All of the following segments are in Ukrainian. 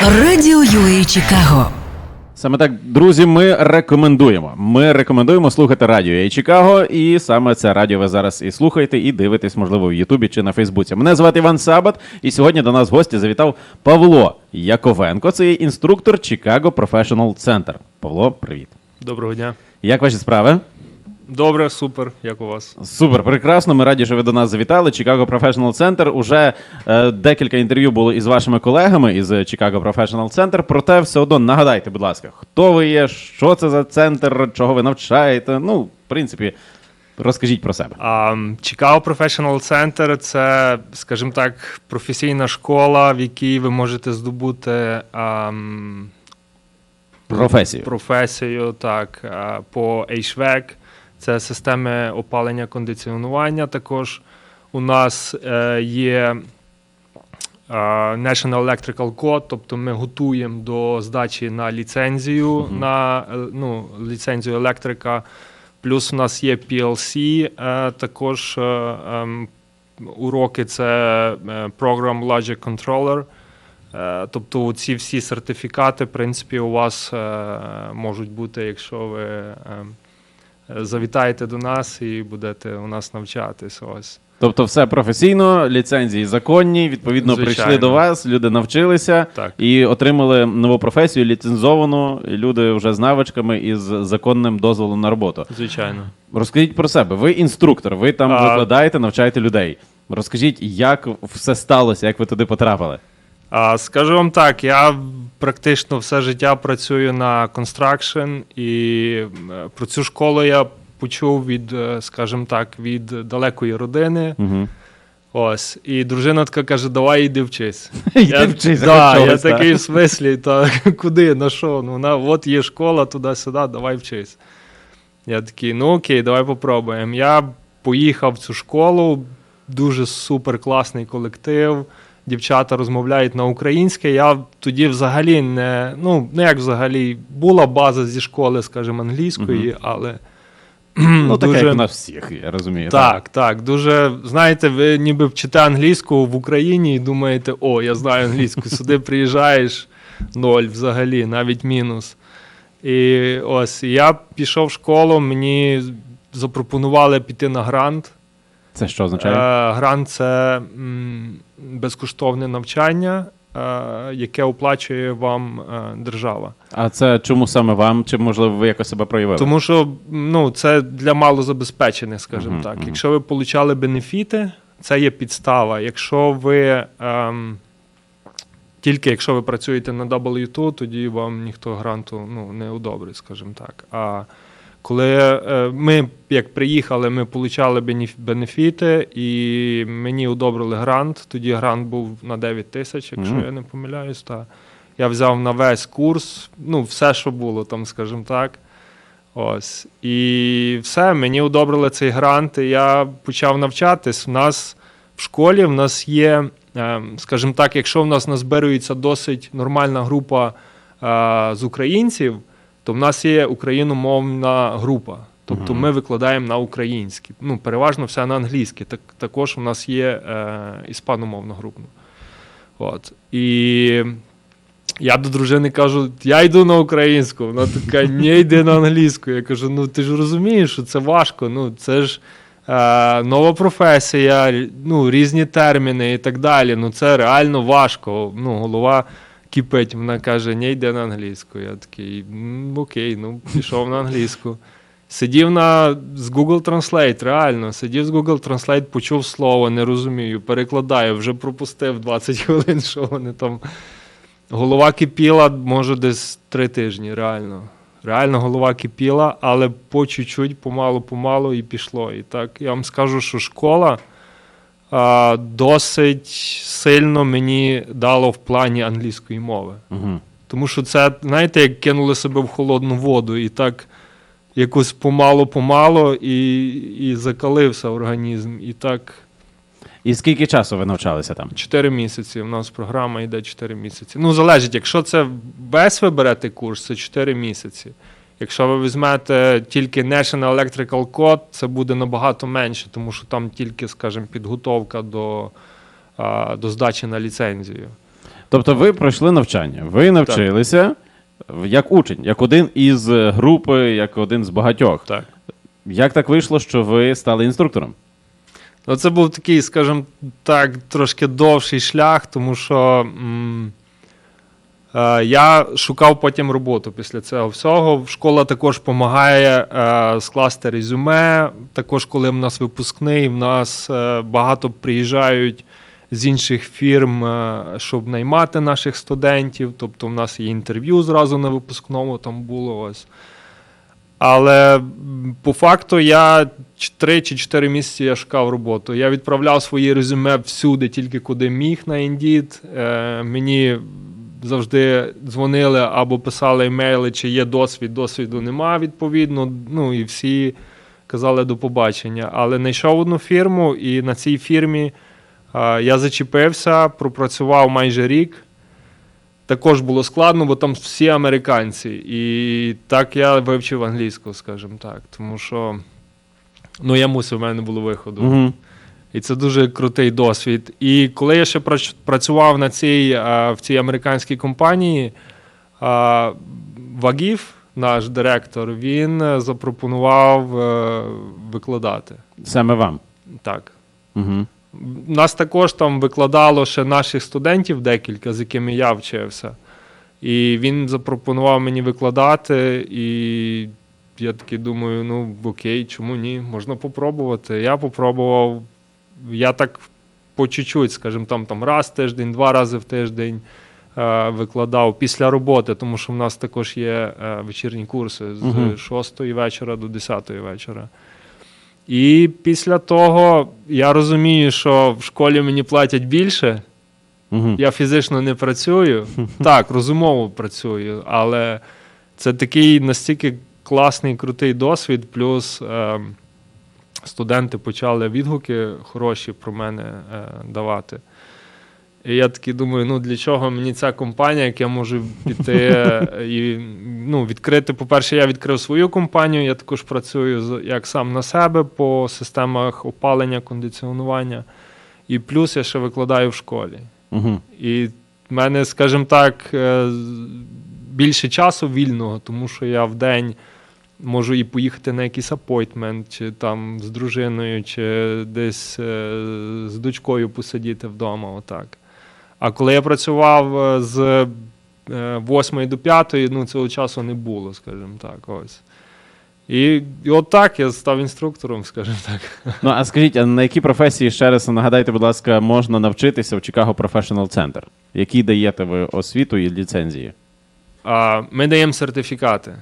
Радіо UA Чикаго. Саме так, друзі, ми рекомендуємо. Ми рекомендуємо слухати радіо «Ей Чикаго, і саме це радіо ви зараз і слухаєте, і дивитесь, можливо, в Ютубі чи на Фейсбуці. Мене звати Іван Сабат, і сьогодні до нас в гості завітав Павло Яковенко. Це є інструктор Chicago Professional Center. Павло, привіт. Доброго дня. Як ваші справи? Добре, супер. Як у вас? Супер, прекрасно. Ми раді, що ви до нас завітали. Chicago Professional Center. Уже е, декілька інтерв'ю було із вашими колегами із Chicago Professional Center. Проте все одно нагадайте, будь ласка, хто ви є, що це за центр, чого ви навчаєте. Ну, в принципі, розкажіть про себе. А, Chicago Professional Center це, скажімо так, професійна школа, в якій ви можете здобути ам, Професію. професію так, по HVAC. Це системи опалення кондиціонування. Також у нас е, є е, National Electrical Code, тобто ми готуємо до здачі на ліцензію на е, ну, ліцензію електрика. Плюс у нас є PLC, також ем, уроки це Program Logic Controller. Тобто ці всі сертифікати, в принципі, у вас можуть бути, якщо ви е, е, до нас і будете у нас навчатись. Ось. Тобто, все професійно, ліцензії законні. Відповідно, Звичайно. прийшли до вас, люди навчилися Так. і отримали нову професію, ліцензовану. і Люди вже з навичками і з законним дозволом на роботу. Звичайно. Розкажіть про себе. Ви інструктор, ви там А- викладаєте, навчаєте людей. Розкажіть, як все сталося, як ви туди потрапили. А, скажу вам так, я практично все життя працюю на construction, і е, про цю школу я почув від, е, скажімо так, від далекої родини. Угу. Ось. І дружина така каже: давай іди вчись. Йди вчись, да, я такий так. в смислі, та куди, на що? Ну, на, от є школа, туди-сюди, давай вчись. Я такий, ну окей, давай попробуємо. Я поїхав в цю школу, дуже супер класний колектив. Дівчата розмовляють на українське. Я тоді взагалі не. Ну, не як взагалі, була база зі школи, скажімо, англійської, але. Ну, таке, як у нас всіх, я розумію. так, так. Дуже знаєте, ви ніби вчите англійську в Україні і думаєте, о, я знаю англійську. Сюди приїжджаєш ноль взагалі, навіть мінус. І ось я пішов в школу, мені запропонували піти на грант. Це що означає? Е, грант це м, безкоштовне навчання, е, яке оплачує вам е, держава. А це чому саме вам? Чи можливо ви якось себе проявили? Тому що ну, це для малозабезпечених, скажімо Мгм, так. мгм. Якщо ви получали бенефіти, це є підстава. Якщо ви ем, тільки якщо ви працюєте на W2, тоді вам ніхто гранту ну, не одобрить, скажімо так. А коли е, ми, як приїхали, ми отримали бенефіти, і мені одобрили грант. Тоді грант був на 9 тисяч, якщо Мгм. я не помиляюсь. Та. Я взяв на весь курс, ну, все, що було там, скажімо так. Ось. І все, мені одобрили цей грант, і я почав навчатись. У нас в школі в нас є, е, скажімо так, якщо в нас назбирується досить нормальна група е, з українців, то в нас є україномовна група. Тобто ми викладаємо на українській. Ну, переважно все на англійській. Так, також у нас є е, іспаномовна група. От. І я до дружини кажу, я йду на українську. Вона така, ні, йди на англійську. Я кажу, ну ти ж розумієш, що це важко. Ну, це ж е, нова професія, ну, різні терміни і так далі. Ну, це реально важко. Ну, голова кипить. Вона каже, ні, йди на англійську. Я такий, окей, ну, пішов на англійську. Сидів на з Google Translate, реально. Сидів з Google Translate, почув слово, не розумію, перекладаю, вже пропустив 20 хвилин, що вони там. Голова кипіла, може, десь три тижні, реально. Реально голова кипіла, але по чуть-чуть, помалу-помалу і пішло. І так я вам скажу, що школа досить сильно мені дала в плані англійської мови. Угу. Тому що це, знаєте, як кинули себе в холодну воду, і так якось помалу-помалу, і, і закалився організм. І так І скільки часу ви навчалися там? 4 місяці. У нас програма йде 4 місяці. Ну, залежить, якщо це весь ви берете курс, це 4 місяці. Якщо ви візьмете тільки National Electrical Code, це буде набагато менше, тому що там тільки, скажімо, підготовка до, до здачі на ліцензію. Тобто ви пройшли навчання, ви навчилися як учень, як один із групи, як один з багатьох. Так. Як так вийшло, що ви стали інструктором? Ну, це був такий, скажімо так, трошки довший шлях, тому що м, е, я шукав потім роботу після цього всього. Школа також допомагає е, скласти резюме. Також, коли в нас випускний, в нас е, багато приїжджають з інших фірм, е, щоб наймати наших студентів. Тобто, в нас є інтерв'ю зразу на випускному там було ось. Але по факту я 3 чи 4 місяці я шукав роботу. Я відправляв свої резюме всюди, тільки куди міг на Indeed. Е, мені завжди дзвонили або писали емейли, чи є досвід, досвіду нема, відповідно. Ну і всі казали до побачення. Але знайшов одну фірму, і на цій фірмі я зачепився, пропрацював майже рік. Також було складно, бо там всі американці. І так я вивчив англійську, скажімо так. Тому що ну, я мусив, в мене не було виходу. Угу. І це дуже крутий досвід. І коли я ще працював на цій, в цій американській компанії, Вагів, наш директор, він е, запропонував е, викладати. Саме вам. Так. Угу. Нас також там викладало ще наших студентів декілька, з якими я вчився. І він запропонував мені викладати, і я такий думаю, ну окей, чому ні? Можна попробувати. Я попробував. Я так по чуть-чуть, скажімо, там, там раз в тиждень, два рази в тиждень е, викладав після роботи, тому що в нас також є е, вечірні курси з Мгм. 6 вечора до 10 вечора. І після того я розумію, що в школі мені платять більше. Угу. Я фізично не працюю. Так, розумово працюю, але це такий настільки класний, крутий досвід. Плюс е, студенти почали відгуки хороші про мене е, давати. І я такий думаю, ну для чого мені ця компанія, як я можу піти е, і ну, відкрити. По-перше, я відкрив свою компанію, я також працюю як сам на себе по системах опалення, кондиціонування. І плюс я ще викладаю в школі. Угу. І в мене, скажімо так, е, більше часу вільного, тому що я в день можу і поїхати на якийсь апойтмент, чи там з дружиною, чи десь е, з дочкою посидіти вдома. Отак. А коли я працював е, з 8 до 5, ну цього часу не було, скажімо так. Ось. І, і от так я став інструктором, скажімо так. Ну а скажіть, а на які професії ще раз нагадайте, будь ласка, можна навчитися в Chicago Professional Center? Які даєте ви освіту і ліцензії? А, Ми даємо сертифікати.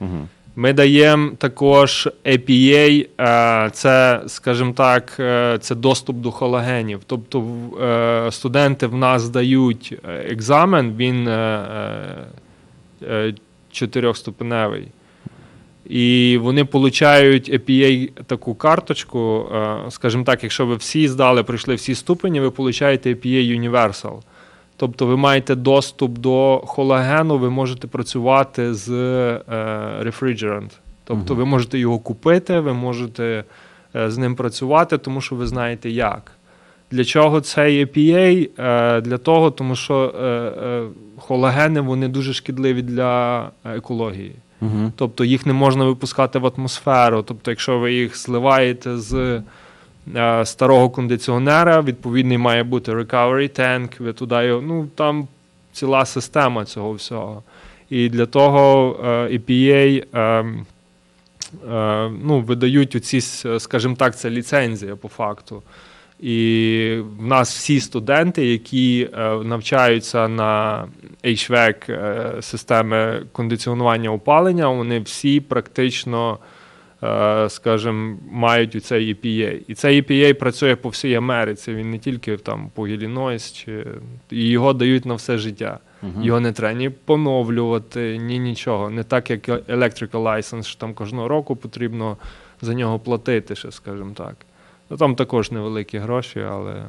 Угу. Ми даємо також APA, е, це, скажімо так, е, це доступ до холагенів. Тобто е, студенти в нас дають екзамен, він чотирьохступеневий. І вони получають APA таку карточку. Скажімо так, якщо ви всі здали, пройшли всі ступені, ви получаєте APA Universal. Тобто ви маєте доступ до холагену, ви можете працювати з е, refrigerant. Тобто ви можете його купити, ви можете е, з ним працювати, тому що ви знаєте як. Для чого цей EPA? Е, для того, тому що е, е, холагени вони дуже шкідливі для екології. Угу. Тобто їх не можна випускати в атмосферу. Тобто, якщо ви їх зливаєте з старого кондиціонера, відповідний має бути recovery tank, ви туди ну там ціла система цього всього. І для того е, EPA е, е, ну, видають оці, скажімо так, це ліцензія по факту. І в нас всі студенти, які е, навчаються на HVAC е, системи кондиціонування опалення, вони всі практично, е, скажімо, мають у цей EPA. І цей EPA працює по всій Америці. Він не тільки там по Іллінойс, чи і його дають на все життя. Його не треба ні поновлювати, ні нічого. Не так, як electrical license, що там кожного року потрібно за нього платити, ще, скажімо так. Ну там також невеликі гроші, але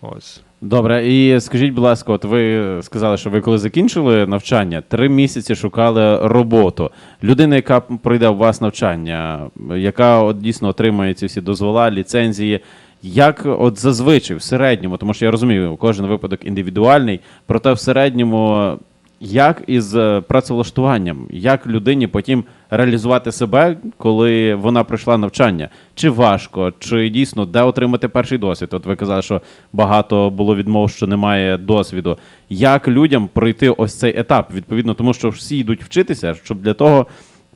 ось. Добре, і скажіть, будь ласка, от ви сказали, що ви коли закінчили навчання, три місяці шукали роботу. Людина, яка пройде у вас навчання, яка от дійсно отримає ці всі дозвола, ліцензії, Як от зазвичай в середньому, тому що я розумію, кожен випадок індивідуальний, проте в середньому, як із е, працевлаштуванням, як людині потім реалізувати себе, коли вона пройшла навчання? Чи важко, чи дійсно де отримати перший досвід? От ви казали, що багато було відмов, що немає досвіду. Як людям пройти ось цей етап? Відповідно, тому що всі йдуть вчитися, щоб для того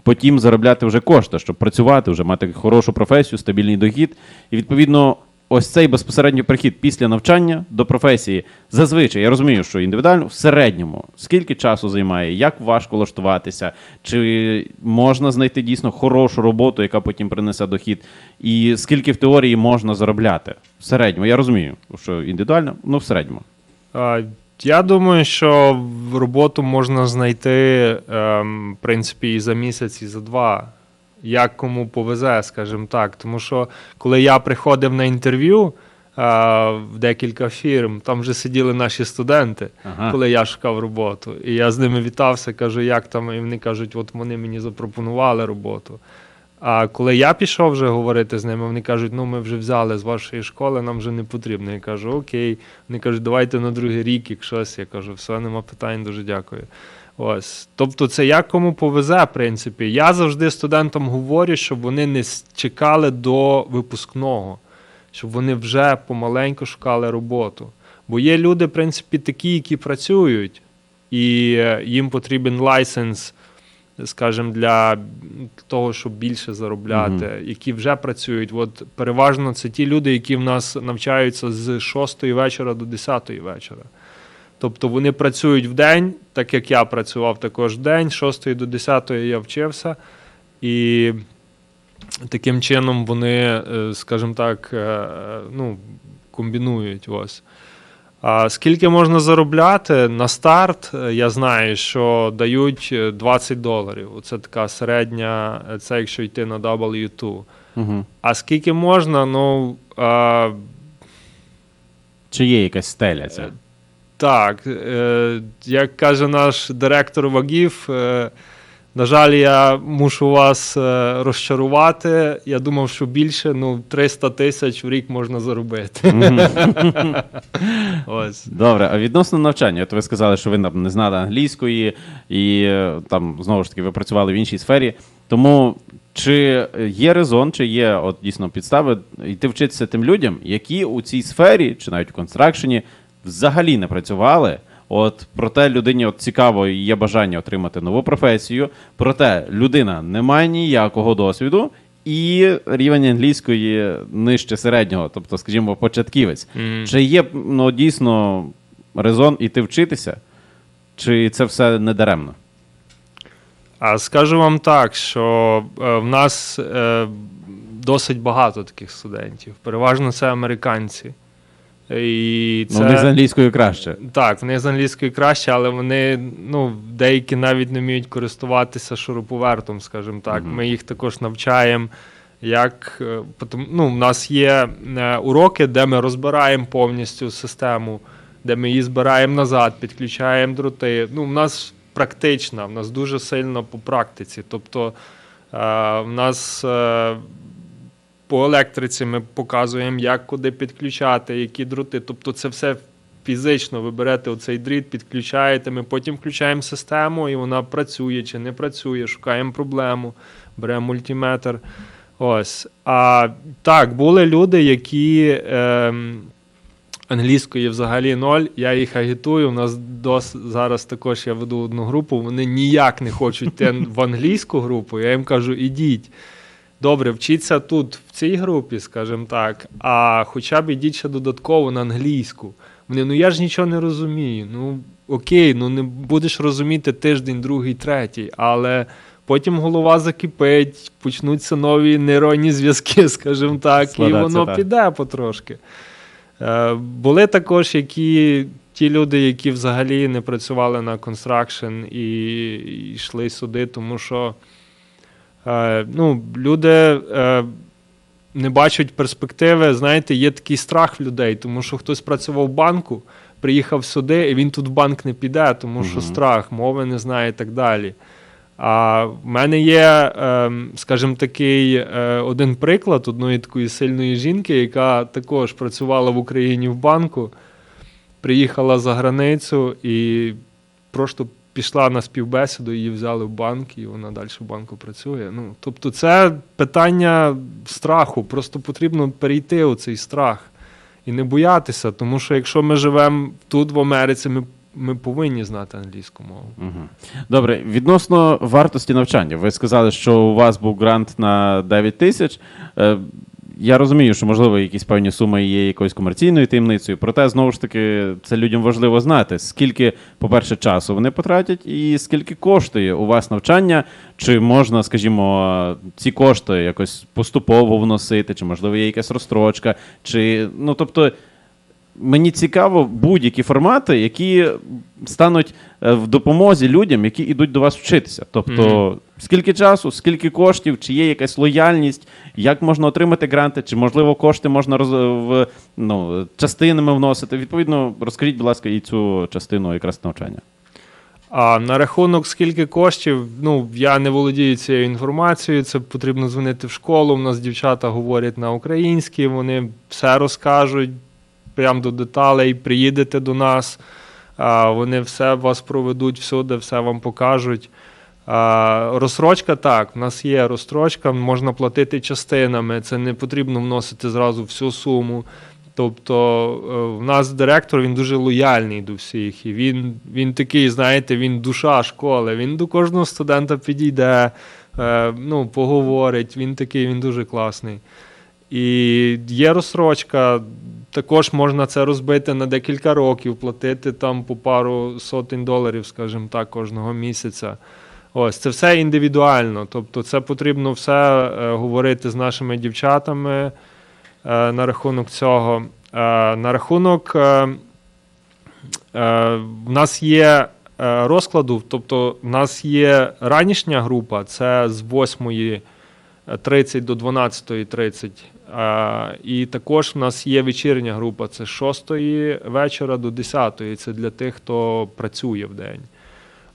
потім заробляти вже кошти, щоб працювати, вже мати хорошу професію, стабільний дохід. І відповідно, ось цей безпосередньо прихід після навчання до професії. Зазвичай я розумію, що індивідуально в середньому скільки часу займає, як важко влаштуватися, чи можна знайти дійсно хорошу роботу, яка потім принесе дохід, і скільки в теорії можна заробляти в середньому. Я розумію, що індивідуально, ну в середньому. Я думаю, що роботу можна знайти, ем, в принципі, і за місяць, і за два. Як кому повезе, скажімо так. Тому що коли я приходив на інтерв'ю е, в декілька фірм, там вже сиділи наші студенти, Ага. коли я шукав роботу. І я з ними вітався, кажу, як там, і вони кажуть, от вони мені запропонували роботу. А коли я пішов вже говорити з ними, вони кажуть, ну ми вже взяли з вашої школи, нам вже не потрібно. Я кажу, окей. Вони кажуть, давайте на другий рік, якщось. Я кажу, все, нема питань, дуже дякую. Ось. Тобто, це як кому повезе, в принципі. Я завжди студентам говорю, щоб вони не чекали до випускного, щоб вони вже помаленьку шукали роботу. Бо є люди, в принципі, такі, які працюють, і е, їм потрібен лайсенс, скажімо, для того, щоб більше заробляти, які вже працюють. От переважно це ті люди, які в нас навчаються з 6 вечора до 10 вечора. Тобто вони працюють в день, так як я працював також в день, з 6 до 10 я вчився. І таким чином вони, е, скажімо так, е, ну, комбінують ось. А скільки можна заробляти на старт? е, Я знаю, що дають е, 20 доларів. Це така середня, це якщо йти на W2. Угу. А скільки можна, ну. А, Чи є якась стеля ця? Так, е, як каже наш директор вагів, е, на жаль, я мушу вас е, розчарувати. Я думав, що більше ну, 300 тисяч в рік можна заробити. Ось. Добре, а відносно навчання, от ви сказали, що ви там не знали англійської, і е, там знову ж таки ви працювали в іншій сфері. Тому чи є резон, чи є от дійсно підстави йти вчитися тим людям, які у цій сфері, чи навіть у констракшені, взагалі не працювали? От проте людині от цікаво і є бажання отримати нову професію. Проте людина не має ніякого досвіду, і рівень англійської нижче середнього, тобто, скажімо, початківець. Мгм. Чи є ну, дійсно резон іти вчитися, чи це все не даремно? А скажу вам так, що е, в нас е, досить багато таких студентів. Переважно це американці. І це... Ну, в них з англійською краще. Так, вони з англійської краще, але вони ну, деякі навіть не вміють користуватися шуруповертом, скажімо так. Мгм. Ми їх також навчаємо. Як е, ну, в нас є е, уроки, де ми розбираємо повністю систему, де ми її збираємо назад, підключаємо дроти. Ну, в нас практична, в нас дуже сильно по практиці. Тобто е, в нас по електриці ми показуємо, як куди підключати, які дроти. Тобто, це все фізично. Ви берете оцей дріт, підключаєте. Ми потім включаємо систему, і вона працює чи не працює. Шукаємо проблему, беремо мультиметр. Ось. А так, були люди, які. Ем, Англійської взагалі ноль, я їх агітую. У нас дос, зараз також я веду одну групу. Вони ніяк не хочуть в англійську групу. Я їм кажу, ідіть. Добре, вчіться тут, в цій групі, скажімо так, а хоча б ідіть ще додатково на англійську. Вони, ну я ж нічого не розумію. Ну окей, ну не будеш розуміти тиждень, другий, третій, але потім голова закипить, почнуться нові нейронні зв'язки, скажімо так, і воно так. піде потрошки. Е, були також які, ті люди, які взагалі не працювали на констракшн і, йшли сюди, тому що ну, люди е, не бачать перспективи. Знаєте, є такий страх в людей, тому що хтось працював в банку, приїхав сюди, і він тут в банк не піде, тому що Мгм. страх, мови не знає і так далі. А в мене є, ем, скажімо, такий е, один приклад одної такої сильної жінки, яка також працювала в Україні в банку, приїхала за границю і просто пішла на співбесіду, її взяли в банк, і вона далі в банку працює. Ну, тобто, це питання страху. Просто потрібно перейти у цей страх і не боятися, тому що якщо ми живемо тут, в Америці, ми, ми повинні знати англійську мову. Мгм. Добре, відносно вартості навчання. Ви сказали, що у вас був грант на 9 тисяч. Я розумію, що можливо якісь певні суми є якоюсь комерційною таємницею. Проте, знову ж таки, це людям важливо знати, скільки, по-перше, часу вони потратять, і скільки коштує у вас навчання, чи можна, скажімо, ці кошти якось поступово вносити, чи можливо є якась розстрочка, чи ну тобто. Мені цікаво будь-які формати, які стануть е, в допомозі людям, які йдуть до вас вчитися. Тобто, скільки часу, скільки коштів, чи є якась лояльність, як можна отримати гранти, чи можливо кошти можна роз... в ну, частинами вносити. Відповідно, розкажіть, будь ласка, і цю частину якраз навчання. А на рахунок скільки коштів, ну я не володію цією інформацією. Це потрібно дзвонити в школу. У нас дівчата говорять на українській, вони все розкажуть прямо до деталей. Приїдете до нас, вони все вас проведуть всюди, все вам покажуть. Розсрочка так, в нас є розстрочка, можна платити частинами. Це не потрібно вносити зразу всю суму. Тобто е, в нас директор він дуже лояльний до всіх. І він, він такий, знаєте, він душа школи. Він до кожного студента підійде, е, ну, поговорить. Він такий, він дуже класний. І є розсрочка, також можна це розбити на декілька років, платити там по пару сотень доларів, скажімо так, кожного місяця. Ось це все індивідуально. Тобто, це потрібно все е, говорити з нашими дівчатами е, на рахунок цього. Е, на рахунок е, е, в нас є е, розкладу, тобто в нас є ранішня група, це з 8.30 до 12.30. Е, і також в нас є вечірня група, це з 6 вечора до 10. Це для тих, хто працює в день.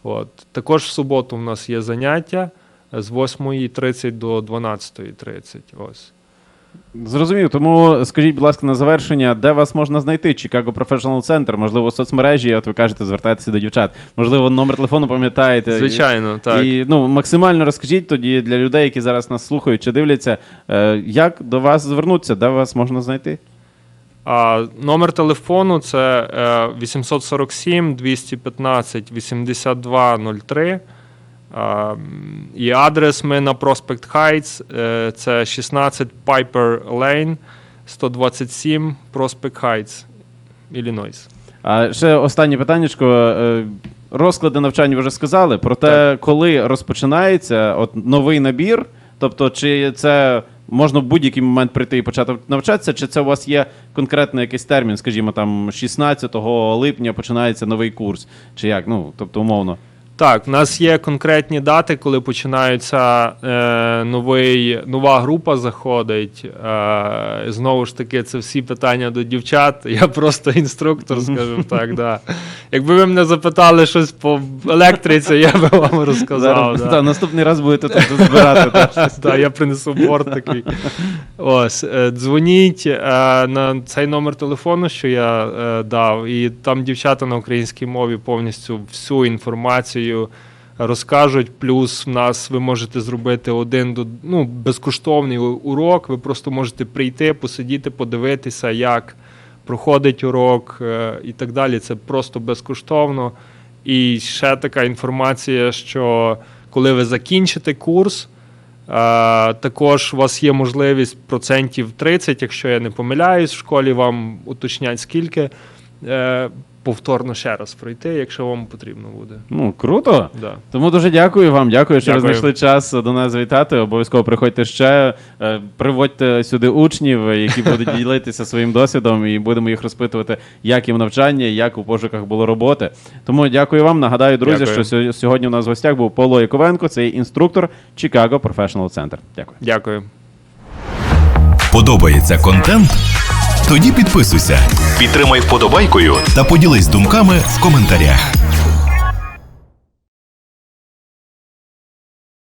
От. Також в суботу в нас є заняття з 8.30 до 12.30. Ось. Зрозумів, тому скажіть, будь ласка, на завершення, де вас можна знайти? Chicago Professional Center, можливо, соцмережі, от ви кажете, звертайтеся до дівчат. Можливо, номер телефону пам'ятаєте. Звичайно, так. І ну, максимально розкажіть тоді для людей, які зараз нас слухають чи дивляться, е, як до вас звернутися, де вас можна знайти? А номер телефону це е, 847 215 8203. А, м, і адрес ми на Prospect Heights, е, це 16 Piper Lane, 127 Prospect Heights, Іллінойс. А ще останнє питаннячко. Е, Розклади навчання ви вже сказали. Проте, коли розпочинається от новий набір, тобто, чи це можна в будь-який момент прийти і почати навчатися, чи це у вас є конкретний якийсь термін, скажімо, там 16 липня починається новий курс, чи як? Ну, тобто, умовно. Так, в нас є конкретні дати, коли починається е, новий, нова група заходить. Е, знову ж таки, це всі питання до дівчат. Я просто інструктор, скажімо так. Да. Якби ви мене запитали щось по електриці, я би вам розказав. Зараз, да. наступний раз будете тут збирати. та. Так, я принесу борт такий. Ось, е, дзвоніть е, на цей номер телефону, що я е, дав, і там дівчата на українській мові повністю всю інформацію розкажуть. Плюс в нас ви можете зробити один ну, безкоштовний урок. Ви просто можете прийти, посидіти, подивитися, як проходить урок е, і так далі. Це просто безкоштовно. І ще така інформація, що коли ви закінчите курс, е, також у вас є можливість процентів 30, якщо я не помиляюсь, в школі вам уточнять скільки. Е, Повторно ще раз пройти, якщо вам потрібно буде. Ну, круто. Да. Тому дуже дякую вам. Дякую, що ви Дякую. знайшли час до нас завітати. Обов'язково приходьте ще. Е, Приводьте сюди учнів, е, які будуть ділитися своїм досвідом, і будемо їх розпитувати, як їм навчання, як у пошуках було роботи. Тому дякую вам. Нагадаю, друзі, Дякую. що сьо- сьогодні у нас в гостях був Павло Яковенко, це є інструктор Chicago Professional Center. Дякую. Дякую. Подобається контент? Тоді підписуйся, підтримай вподобайкою та поділись думками в коментарях.